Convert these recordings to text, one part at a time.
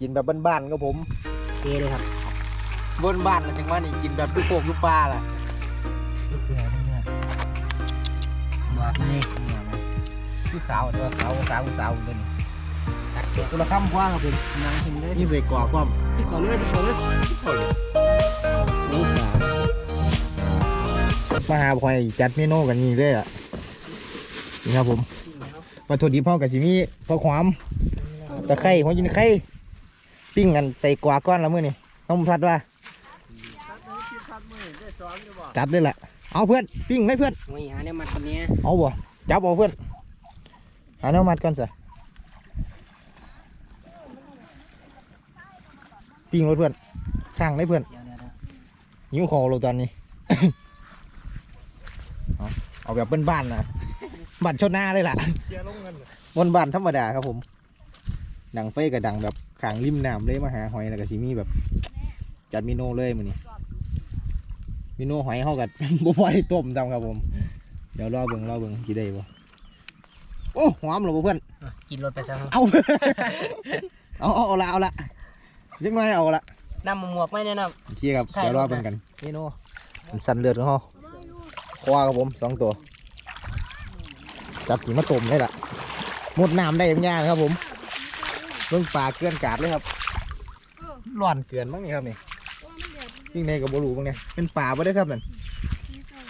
กินแบบบ้านๆครับผมเทเลยครับบนบ้านนะจังว่านี่กินแบบลูกโป่งลูกปลาล่ะลูกเกลือทั้งเนื้อบอกเลยเนี่ยไหมลูกสาวเด้อสาวสาวสาวเดินตักเก็บตัวละคำกว้างครับผมนั่งกินเลยนี่ใส่กรอกความที่ของเลยที่ของเลยนี่สาวมาหาพอยจัดเมนูกันนี่เลยอะนี่ครับผมวัตถุดิบเฮากับสิมีผักหอมตะไคร้หัวยินไข่ ปิ้งกันใส่กวาก้อนละมื้อนี่ต้องพัดว่า จัดเลยล่ะเอาเพื่อนปิ้งไหมเพื่อนโอ้ยหาเนี่ยมัดคนเนี้ยเอาบ่จับเอาเพื่อนหาแนวมัดก่อนสิปิ้งรถเพื่อนข้างได้เพื่อนเดี๋ยวเดี๋ยวเดี๋ยวหิวคอเราตอนนี้เอาเอาแบบบ้านๆนะบ้านชดหน้าเลยล่ะบนบ้านธรรมดาครับผม ดังไฟกับดังแบบขางริมน้ำเลยมาหาหอยแล้วก็สิมีแบบจัดเมนูเลยมื้อนี้เมนูหอยเขากับบ่พอได้ต้มจำครับผม เดี๋ยวรอเบิ่งรอเบิ่งสิได้บ่โอ้หอมเหรอบ่เพื่อนอะกินรถไปซะครับเอาเอาเอาเอาละเอาละยังไงเอาละน้ำหมวกไม่แนะนโอเคครับใช่เดี๋ยวรอลูกเบิ่งกันเมนูมันสั่นเลือดของเขาควาครับผมสองตัวจับผีมาต้มเลยล่ะหมดน้ำได้ยังยากครับผม เบิ่งปลาเกลือนกาดเลยครับร้อนเกลือนบ้างนี่ครับนี่ยิ่งในกับบรูบ้างเนี่ยเป็นปลาบ่ได้อครับนั่น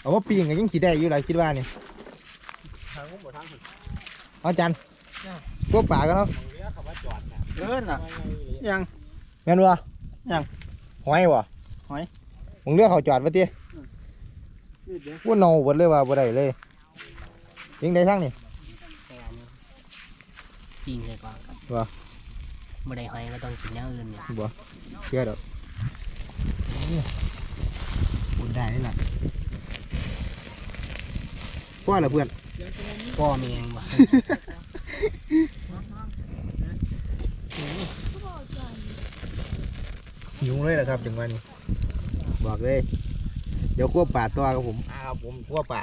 เอาว่าปีงก็ยังขีได้อยู่หลายคิดว่านี่เอาจันพวกปลากันเนาะเอิ้นอะยังแม่นวะยังหอยวะหอยมึงเลือกเขาจอดไว้ตีว่าเนาเบิดเลยว่าบ่ได้เลยยิงได้ทั้งนี่ำแต่อันนี้กินเลยก่อนครั บว่ะไม่ได้หอยก็ต้องกินอย่างอื่นเนี่ยบ่เชื่อดอกบุญได้นี่แหละพ่อละเพื่อนพ่อมีเองบ่ หิวเลยแหละครับถึงวันนี้บอกเลย เดี๋ยวคั่วป่าตัวครับผมอ่าครับผมคั่วป่า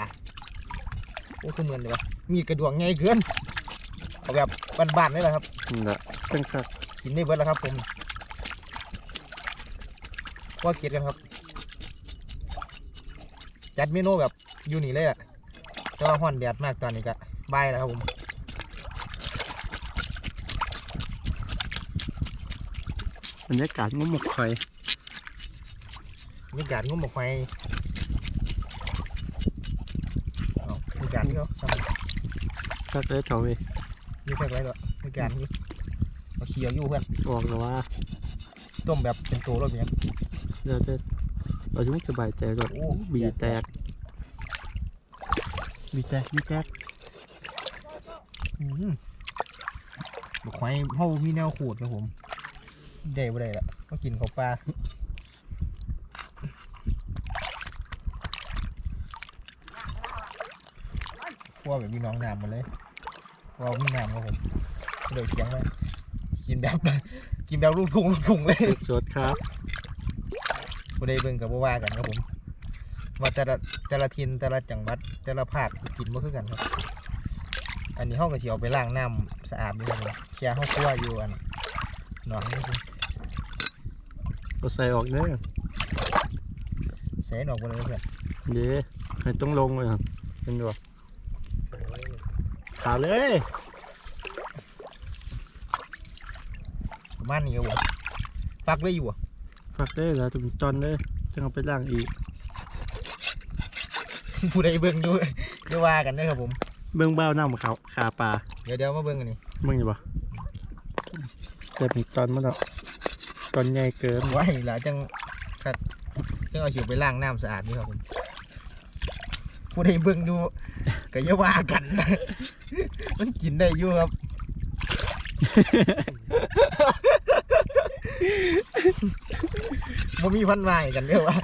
โอ้คือเหมือนเลยวะมีดกระดวงใหญ่เกินเอาแบบบ้านๆนี่แหละครับนี่แหละเป็นครับ กินได้เบิดแล้วครับผมว่าเกียดกันครับ จัดเมนูแบบอยู่นี่เลยแหละแต่ว่าห้อนแดดมากตอนนี้ก็บายแล้วครับผมบรรยากาศงมหมกไข่มีการงุ้มบอกไฟเอามีการที่เขาทำก็เลยเขาไปมีแค่ไรก็มีการที่เอา เคี่ยวอยู่เพื่อนบอกแล้วว่าต้มแบบเป็นตัวรถเนี่ยเดี๋ยวจะเราจะไม่สบายใจหรอกโอ้บีแตก บีแตกบีแตกอืมบอกไฟเขามีแนวขูดครับผมได้บ่ได้ละก็กินเขาวปลาพวกแบบมีน้องน้ำหมาเลยพวกมีน้ำครับผมเดี๋ยวเสียงเลย กินแบบ กินแบบลูกทุ่งลูกทุ่งเลยสดๆครับบ่ได้เบิ่งกับบ่ว่ากันครับผมว่าแต่ละแต่ละทินแต่ละจังหวัดแต่ละภาคกินบ่คือกันครับ อันนี้เฮาก็สิเอาไปล้างน้ำสะอาดนี่ครับผมเคลียร์เฮาคั่วอยู่อันหนองนี่คือเราใส่ออกเด้อใส่หนอกบ่เลยเพื่อนเดี๋ยวให้ต้องลงเลยครับเป็นดูขาเลย ประ มาณนี้ครับผมฟักเลยอยู่บ่ฝักได้แล้วถึงจอนเลยจะเอาไปล่างอีก ผู้ใดเบิ่งอยู่อย่าว่ากันเด้อครับผม เบื้องเบ้าน้ำเขาขาปลาเดี๋ยวเดี๋ยวมาเบิ่งกันนี่มึงอยู่ปะเจ็บมีจอนมาแล้วจอนใหญ่เกิน ไว้ล่ะจังครับจังเอาสิวไปล้างน้ำสะอาดนี่ครับผมผู้ใดเบิ่งอยู่ก็อย่าว่ากันมันกินได้อยู่ครับ บ่มีพันไม้กันเด้อว่า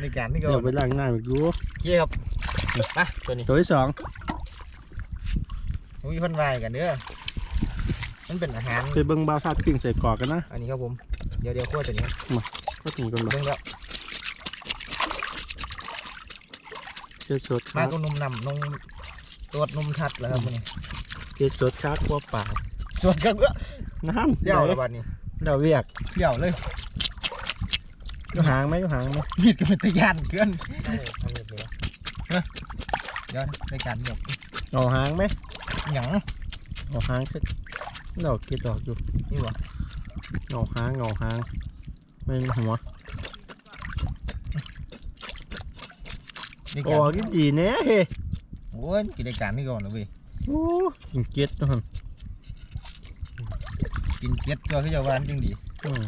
ในการที่ก็เดี๋ยวไปล้างหน้าอีกดูโอเคครับอะตัวนี้ตัวที่สองบ่มีพันไม้กันเด้อมันเป็นอาหารไปเบิ้งเบ้าซาดปิ้งใส่กรอกกันนะอันนี้ครับผมเดี๋ยวเดี๋ยวคั่วตัวนี้ก็ถึงกันแบบเบิ่งแล้วเจ็ดสดคมารับก็นุ่มนำนมตรวจนมทัดแล้วครับมื้อนี้เจ็ดสดครับครัวปลาส่วนก็เอ้อนั่นเดี่ยวเลยบัดนี้ เดี๋ยวเวียกเดี่ยวเลยอยู่หางไหมอยู่หางไหมมีดก็เป็นตะยานเกินเดี๋ยวในการเดี่ยวเอาหางไหมหยังเอาหางก็เดี๋ยวคิดออกอยู่นี่วะเอาหางเอาหางไม่มีหัวในโอ้การกินดีแน่เฮ้โอ้ยกินในการนี่ก่อนเลยเว้ยโอ้กินเก็ดนะฮะ กินเก็ดตัวคือจะหวานจังดีอืม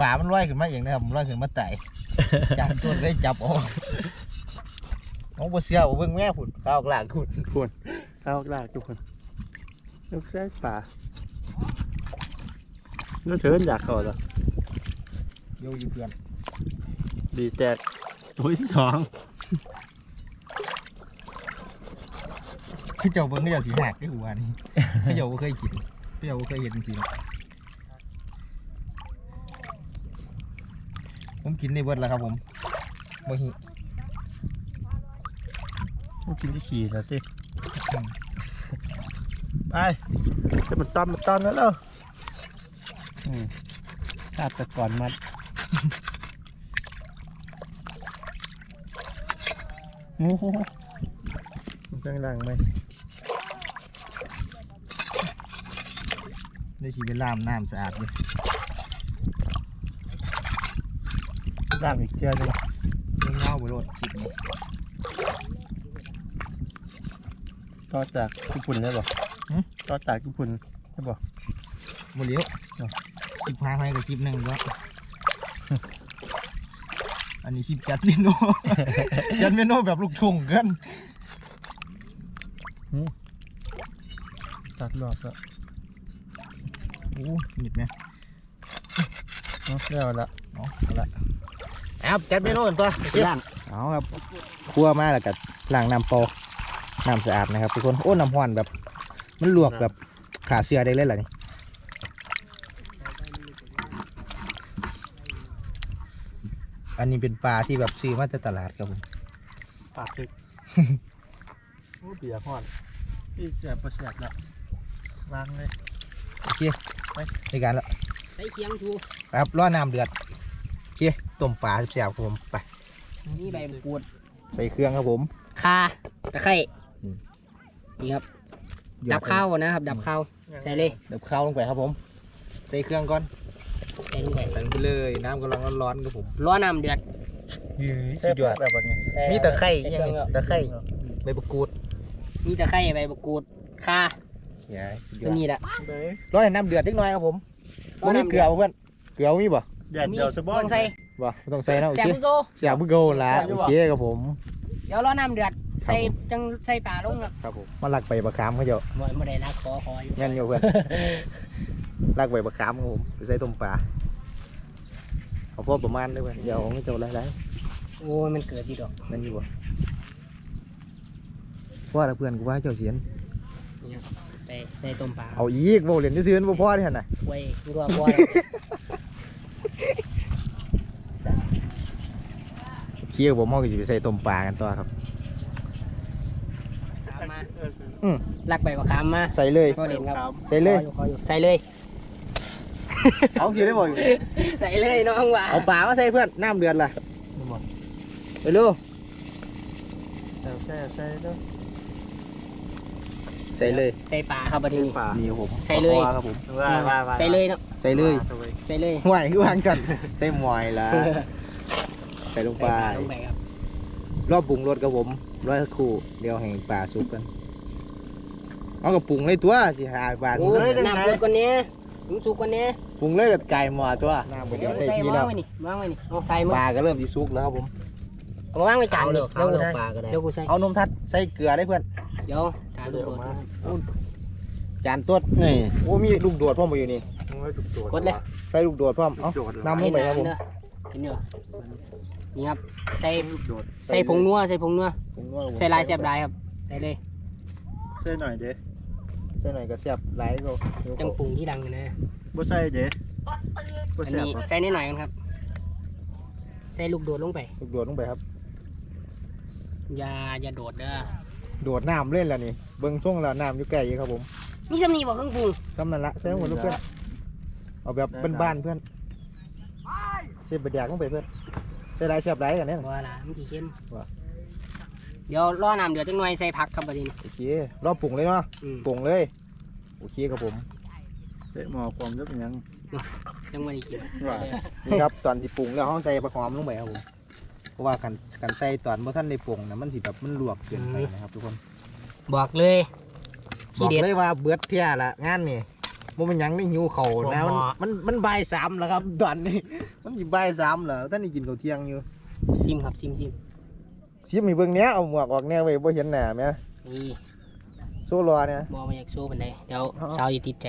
ป่ามันลอยขึ้นมาเองนะครับมันลอยขึ้นมาไต่จานตัวเลยจับเอาน้องบัเสียเอาเบิ่งแม่พุ่นข้าวกลางคุณข้าวกลากทุกคนลูกแซ่ป่าน้าเถินอยากเข้าเหรอโยอยู่เพื่อนดีแจกตัวที่สอง คือเจ้าเบิ่งก็เจ้าสีหักที่หัวนี่คือเจ้าบ่เคยกินคือเจ้าบ่เคยเห็นจริงๆผมกินได้เบิดแล้วครับผมบ่หิต้องกินที่ขี่แล้วสิอืมไปจะมันต้อนมันต้อนแล้วเหรออืมฆาตกรมัดโอ้โหมันเครื่องดังไหม ได้ชีวิตลามน้ำสะอาดเลยดังอีกเจ้าหนึงเรื่องเงาบ่โลดคลิปนี้ต่อจากญี่ปุ่นได้ป่ะต่อจากญี่ปุ่นได้ป่ะบ่เหลียวอ๋อคลิปหาให้กับคลิปหนึงแล้วอันนี้คลิปจัดเมนูจัดเมนูแบบลูกทุ่งเกินตัดรอบแล้ว โอ้หยิบไหมเนาะแล้วละเนาะเอาละครับจัดเมนูกันตัวย่างเอาครับคั่วมาแล้วก็ล้างน้ำเปล่าน้ำสะอาดนะครับทุกคนโอ้น้ำห้อนแบบ มันลวกแบบขาเสือได้เลยล่ะนี่อันนี้เป็นปลาที่แบบซื้อมาจากตลาดครับผมปากตึกโอ้เบียร์ห่อนพี่เสียบประเสียบละวางเลยโอเคไป ในการแล้วใส่เคียงทูครับรอน้ำเดือดโอเคต้มปลาแซ่บๆครับผมไปนี่ใบมะกรูดใส่เครื่องครับผมข่าตะไคร้อืมนี่ครับดับข้าวก่อนนะครับ ดับข้าวใส่เลยดับข้าวลงไปครับผม ใส่เครื่องก่อนใส่ลงไปใส่ไปเลยน้ำกำลังร้อนๆครับผมล้อน้ำเดือดสุดยอดแบบนี้ใส่มีตะไคร้ใส่ยังเคไงรื่องแล้วตะไคร้ใบมะกรูดมีตะไคร้ใบมะกรูดข่า ใช่สุดยตัวอดนี้แหละเบ้ยร้อยน้ำเดือดนิดหน่อยครับผมร้บ่อยมีน้ำเกเดืลืออดบ่เพื่อนเกลือมีบ่แดดเดียวสบอต้อง ใส่บ่บ่ต้องใส่นะโอแซ่เคบคือโกเสียบุโกละโอเคครับผม เดี๋ยวล้อน้ำเดือด ใส่จังใส่ปลาลงครับครับผมมาลักใบมะขามเขาเจ้าบ่บ่ได้นะขอขออยู่งั้นอยู่เพื่อน ลักใบมะขามครับผมไปใส่ต้มปลาเอาพอประมาณเด้อเพื่อนเดี๋ยวเอาให้เจ้าหลายโอ้ยมันเกิดดีดอกๆนั่นอยู่บ่ว่าแล้วเพื่อนกูว่าเจ้าเสียน นี่ครับใส่ใส่ต้มปลาเอาอีกบ่เล่นซื่อๆบ่พอที่หั่นน่ะไว้รัวบัวโอเคครับผมเฮาก็สิไปใส่ต้มปลากันต่อครับมาอืมลักใบมะขามมาใส่เลยก็เด่นครับใส่เลย ขออยู่ขออยู่ใส่เลย เอาสิได้บ่อยู่ใส่เลยน้องว่าเอาปลามาใส่เพื่อนน้ำเดือดล่ะหมดไปเร็วแต่ใช่ใช่เด้อ ใส่เลยใส่ปลาครับบัดนี้ป่านี่ครับผมใส่เลยปาครับผมว่าว่าว่าใส่เลยเนาะใส่เลยใส่เลยห่วยคือวางจันใส่หมอยละใส่ลงไปใส่ปลาลงไปครับรอบปรุงรสกับผมร้อยคู่เดี๋ยวให้ปลาสุกกันเอากับปรุงเลยตัวสิหาปลาโอ้ยน้ำเดือดกว่านี้ถึงสุกกว่านี้ปรุงเลยกับไก่หมอตัวน้ำไปเดี๋เดี๋ยยววได้ใส่ทีวาแล้งวไว้นี่วางไว้นี่เอาใส่มือปลาก็เริ่มสิสุกแล้วครับผม เอามาวางไว้จานนี่เอาเดี๋ยวเลยกูปลาก็ได้เดี๋ยวกูใส่เอานมทัดใส่เกลือได้เพื่อนเดี๋ยว จานลูกโดดจานตัวนี่โอ้มีลูกโดดพ่อมาอยู่นี่กดเลยใส่ลูกโดดพ่อมเอ้าน้ำลงไปครับผมเห็นเด้อนี่ครับใส่ใส่ผงนัวใส่ผงนัวใส่ลายแซ่บลายครับใส่เลยใส่หน่อยเด้ใส่หน่อยก็เสียบไหลก็จังปรุงที่ดังอยู่นะบ่ใส่เด้บ่อันแซ่บนี้บ่ใส่นิดหน่อยกันครับใส่ลูกโดดลงไป ลูกโดดลงไปครับ อย่าอย่าโดดเด้อ โดดน้ำเล่นแล้วนี่เบิ้งช่วงแล้วน้ำอยู่ใกล้อยู่ครับผมมีสำนีบอกเครื่องปรุงกำนันละใส่หมดทุกเพื่อนเอาแบบบ้านๆเพื่อนเช่นบะแดกลงไปเพื่อนใส่ได้เชียบได้กันเนี่ยว่าละมันสีเข้มว่าเดี๋ยวรอน้ำเดือดจังหน่อยใส่ผักครับประเด็นโอเครอบปรุงเลยเนาะอืมปรุงเลยโอเคครับผมเตะหมอความจะเป็นหยังจังไม่ได้กินว่านี่ครับตอนที่ปรุงแล้วเขาใส่ปลาหอมลงไปครับผม เพราะว่ากันกันใส่ตอนเมื่อท่านได้ปรุงนะมันสิแบบมันลวกเกินไปนะครับ ทุกคนบอกเลยบทีอกเด็ดเลยว่าเบิดเที่ยละงานนี่มันเป็นหยังไม่หิวเขาวนะมันมันมันบ่ายสามแล้วครับตอนนี้ มันสิบ่ายสามแล้วท่านนี่กินข้าวเที่ยงอยู่ซิมครับซิมซิมซิมให้เบิ่งเนี้ยเอาหมวกออกแน่ไว้บ่เห็นหน้าแม่นี่โซรอเนี่ยบอมาอยากโซ่เป็นไดเดี๋ยวเอาสาวจะติดใจ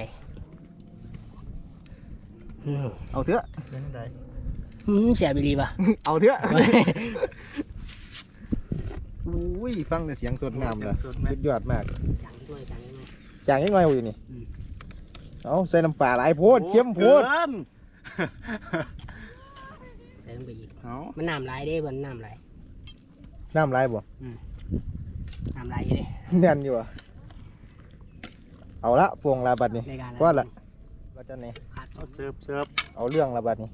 อืมเอาเถอะยังไง อืมเสียไปรีป่ะ เอาเถอะอุ้ยฟังแต่เสียงสดงามเลยสุดไหมสุดยอดมากจังด้วยจังด้วยจางนิดหน่อยอยู่นี่อืมเอาใส่น้ำปลาหลายโพดเค็มโพดกินใส่ลงไปอีกเอามันน้ำลายได้บนน้ำลายน้ำลายบ่น้ำลายอยู่เด้แน่นอยู่อะเอาละปวงละบัดนี้ในการว่าละว่าจะนี่ขาดเอาเสิร์ฟเสิร์ฟเอาเรื่องละบัดนี้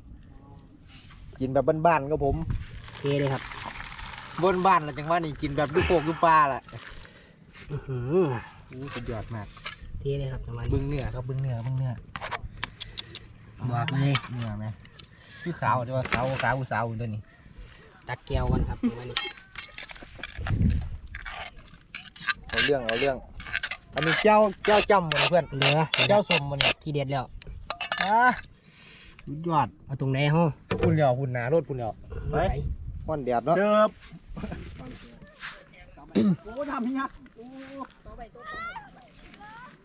กินแบบบ้านๆก็ผมเทเลยครับบนบ้านละจังว่านี่กินแบบดูโปกดูปลาล่ะอื้อหืออู้สุดยอดมากเทเลยครับประมาณบึนี้งเนื้อครับบึงเนื้อบึงเนื้อบอกเลยเนื้อไหมคือขาวแต่ว่าขาวขาวสาวตัวนี้ตักเกียวกันครับประมาณนี้เอาเรื่องเอาเรื่อง อันนี้เจ้าเจ้าจำมันเพื่อนเหลือเจ้าสมมันเนี่ยที่เด็ดแล้วอะ สุดยอดเอาตรงไหนห้องคุณเหลียวคุณหนารถคุณเหลียวไปห้อนแดดเนาะเสิร์ฟ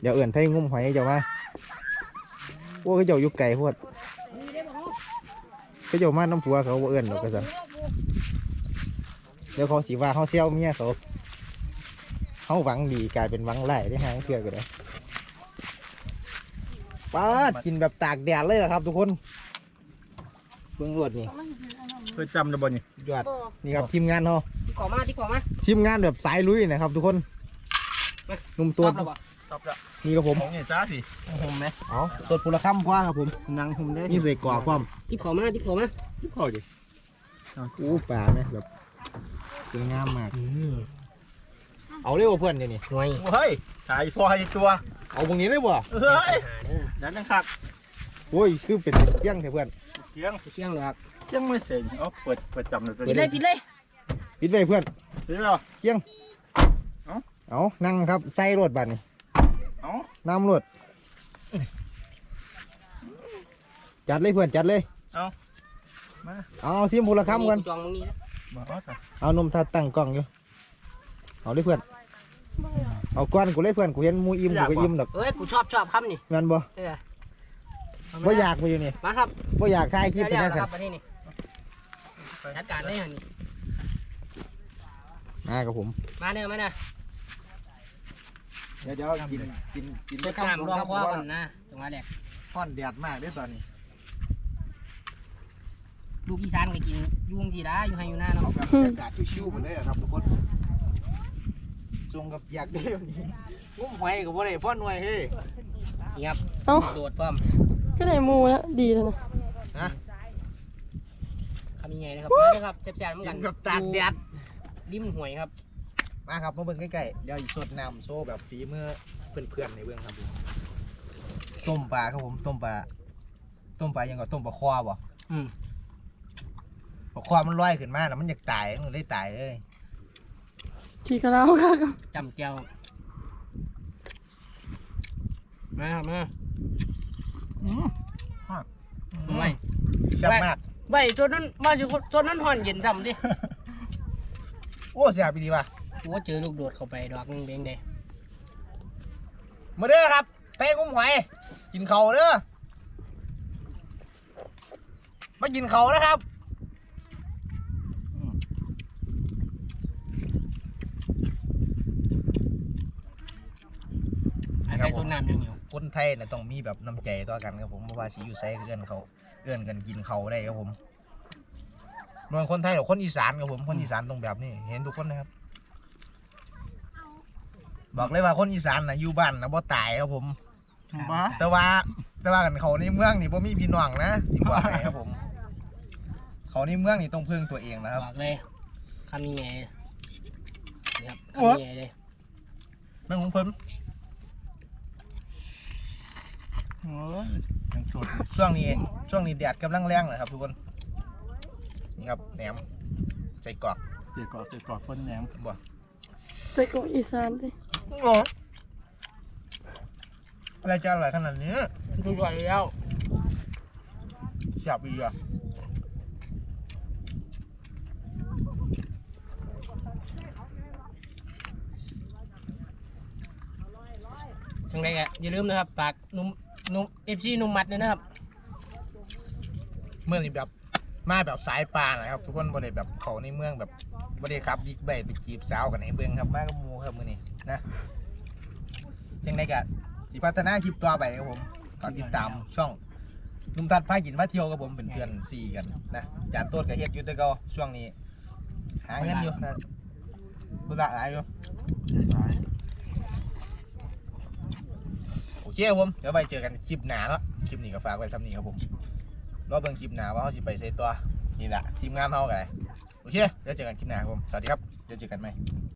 เดี๋ยวเอื่นไทยงุ้มหอยเจ้ามาโอ้เขาเจ้าอยู่ไก่พวดเขาเจ้ามาน้ำผัวเขาบ่เอื่นหรอกกระสันเดี๋ยวเขาสีว่าเขาเซี่ยวเมียเขาเขาหวังดีกลายเป็นหวังไล่ได้หางเพื่อกันเลย ป้าดกินแบบตากแดดเลยเหรอครับ ทุกคนเบื้องรวดนี่เคยจำได้บ่นี่สุดยอดนี่ครับทีมงานเขาที่ขอมาที่ขอมาทีมงานแบบสายลุยนะครับ ทุกคนหนุ่มตัวตอบแล้วบ่ตอบแล้วนี่ครับผมของนี่จ้าสิผมไหมเอาสดปุระค่ำคว้าครับผมนังผมได้นี่ใส่กรอกความที่ขอมาที่ขอมาทุกข้อดิอู้ปลาไหมแบบสวยงามมากอืม เอาเร็วเพื่อนเดี๋ยวนี้หน่วยเฮ้ยถ่ายพอให้ตัว เอาตรงนี้เลยบ่เฮ้ยหาเด้อดันนังคักโอ้ยคือเป็นเที่ยงเถอะเพื่อนเสียงไปเชี่ยงเลยครับเสียงไม่เสร็จเอาเปิดเปิดจำเลยตัวปิดนี้เลยปิดเลยปิดไว้เพื่อนเดี๋ยวเที่ยงเอ้าเอานั่งครับใส่รถบัดนี่เอาน้ำรถจัดเลยเพื่อนจัดเลยมาเอาซิมพูละคำกันจองตรงนี้นะมาเอาซะเอานมทัดตั้งกล้องอยู่เอาเลยเพื่อน เอาก้อนกูเลยเพื่อนกูเห็นหมูอิ่มกูก็อิ่มดอกเอ้ยกูชอบชอบคำนี่งั้นบ่เออเมบ่อยากไปอยู่นี่มาครับบ่อยากถ่ายคลิปเป็นเดี๋ยัยวงๆไงครับประเทศนี้จัดการได้หันนี่มากับผมมาเด้อมาเด้อเดี๋ยวเดี๋ยวกินกินกินรดน้ำรองคว้าก่อนนะจังหวะแรกฮ้อนแดดมากเด้อตอนนี้ลูกอีสานก็กินอยุ่จังสิละอยู่ให้อยู่หน้าเอาเนาะแบบบรรยากาศชิวๆหมดเลยอะครับทุกคนทร งกับอยากได้แบบนี้งุ้มหอยกับว่าได้ฟ้อนหน่วยเฮ้ยนี่ครับเอ้าโดดป้อมก็ได้หมูแล้วดีแล้วนะ นะทำยังไงนะครับมาเลยครับแซ่บๆเหมือนกิกันนแบบตากแดดริมห่วยครับมาครับมาเบิ่งใกล้ๆเดี๋ยวอีกสดน้ำโซ่แบบฝีมือเพื่อนๆในเบื้องครับผมต้มปลาครับผมต้มปลาต้มปลายังก็ต้มปลาคอบ่อืมปลาคอมันลอยขึ้นมาแล้วมันอยากตายมันเลยตายเลย ขี่กระเล้าค่ะจำเจียวมาครับมาอืมไว้แซ่บมากไว้จนนั้นมาสิจนนั้นห่อนเย็นจำดิโอ้เสียไปดีว่ะกูว่าเจอลูกโดดเข้าไปดอกหนึงเด้งเด้มาเด้อครับเต้งุ้มหอยกินเขาวเด้อมากินเขาวนะครับ อาศัยส่วนน้ำอยังอยู่คนไทยเนี่ยต้องมีแบบน้ำใจต่อกันครับผมเพราะว่าสีอยู่ไซเอื้อนเขาเอื้อนกันกินเขาได้ครับผมนวลคนไทยหรือคนอีสานครับผมคนอีสานต้องแบบนี้ เห็นทุกคนนะครับ บอกเลยว่าคนอีสานนะอยู่บ้านนะบ่ตายครับผม บ้าแต่ว่าแต่ว่ากันเขาในเมืองนี่บ่มีพี่น้องนะสิบอกให้ครับผม เขาในเมืองนี่ต้องพึ่งตัวเองนะครับ บอกเลยคำยังไงนี่ครับคำยังไงเลย แม่งของเพิ่น โอ้ยยังสดช่วงนี้ช่วงนี้แดดกำลังแรงนะครับทุกคนนี่ครับแหนมใส่กรอกเจียกรอกเจียกรอกคนแหนมบ่ใส่กรอกอีสานดิอะไรจะอร่อยขนาดนี้ทุกอย่างแล้วแซ่บอีกอะจังไรก็อย่าลืมนะครับฝากนุ่ม นุ่มเอฟซีนุ่มมัดด้วยนะครับ เมืองนี่แบบมาแบบสายปลานะครับ ทุกคนบ่ได้แบบเขาในเมืองแบบบ่ได้ขับบิ๊กไบค์ไปจีบสาวกันให้เบิ่งครับมากับหมู่ครับมื้อนี้นะจังไดก็สิพัฒนาคลิปต่อไปครับผมฝากติดตามช่องนุ่มทัดพากินมาเที่ยวกับผมเป็นเพื่อนสี่กันนะจานโต้นกับเฮ็ดอยู่แต่เก็ช่วงนี้หาเงินอยู่นะบุญละหลายอยู่ ใช่ไหม โอ เคครับผมเดี๋ยวไปเจอกันคลิปหนาแล้วคลิปนี้ก็ฝากไว้ซ้ำนี้ครับผมรอบเบิ่งคลิปหนาว่าเขาสิไปเซตตัวนี่แหละทีมงานเขาไงโอเคเดี๋ยวเจอกันคลิปหนาครับผมสวัสดีครับเดี๋ยวเจอกันไหม